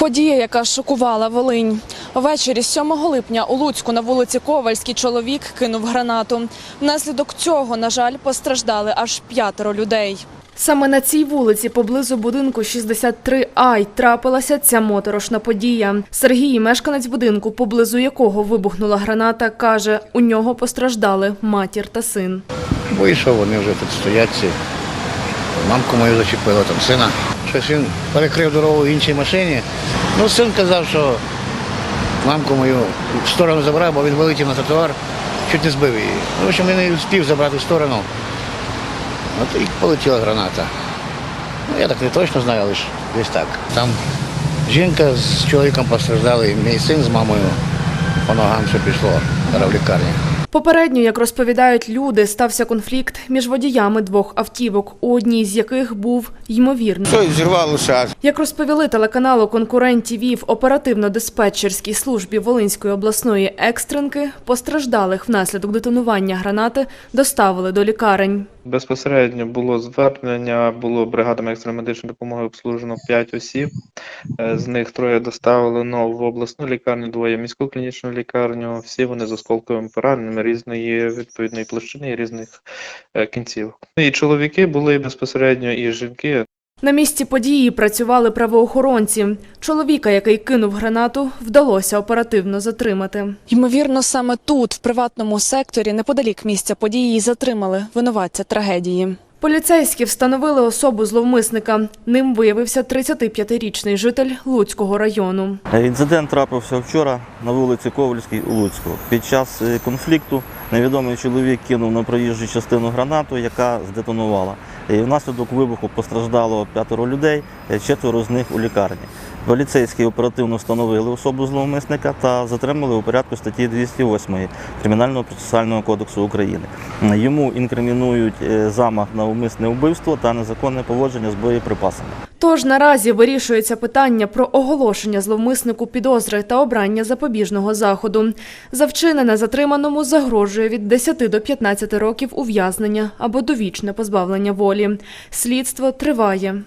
Подія, яка шокувала Волинь. Ввечері 7 липня у Луцьку на вулиці Ковальській чоловік кинув гранату. Внаслідок цього, на жаль, постраждали аж п'ятеро людей. Саме на цій вулиці, поблизу будинку 63А, й трапилася ця моторошна подія. Сергій, мешканець будинку, поблизу якого вибухнула граната, каже, у нього постраждали матір та син. Вийшов, вони вже тут стоять. Мамку мою зачепило, там сина. Щось він перекрив дорогу в іншій машині. Ну, син казав, що мамку мою в сторону забрав, бо він вилетів на тротуар, чуть не збив її. Ну, в общем, він не встиг забрати в сторону. От і полетіла граната. Ну, я так не точно знаю, але ж десь так. Там жінка з чоловіком постраждали, мій син з мамою по ногам все пішло, в лікарні. Попередньо, як розповідають люди, стався конфлікт між водіями двох автівок, у одній з яких був ймовірно. Як розповіли телеканалу «Конкурент ТІВІ» в оперативно-диспетчерській службі Волинської обласної екстренки, постраждалих внаслідок детонування гранати доставили до лікарень. Безпосередньо було звернення, було бригадами екстреної медичної допомоги обслужено 5 осіб. Е, З них троє доставлено в обласну лікарню, двоє в міську клінічну лікарню. Всі вони з осколковими пораненнями різної відповідної площини і різних е, кінців. І чоловіки були безпосередньо, і жінки. На місці події працювали правоохоронці. Чоловіка, який кинув гранату, вдалося оперативно затримати. Ймовірно, саме тут, в приватному секторі, неподалік місця події, затримали винуватця трагедії. Поліцейські встановили особу зловмисника. Ним виявився 35-річний житель Луцького району. Інцидент трапився вчора на вулиці Ковальській у Луцьку. Під час е, конфлікту невідомий чоловік кинув на проїжджу частину гранату, яка здетонувала. І внаслідок вибуху постраждало п'ятеро людей, е, четверо з них у лікарні. Поліцейські оперативно встановили особу зловмисника та затримали у порядку статті 208 Кримінального процесуального кодексу України. Йому інкримінують е, замах на умисне вбивство та незаконне поводження з боєприпасами. Тож наразі вирішується питання про оголошення зловмиснику підозри та обрання запобіжного заходу. За вчинене затриманому загрожує від 10 до 15 років ув'язнення або довічне позбавлення волі. Слідство триває.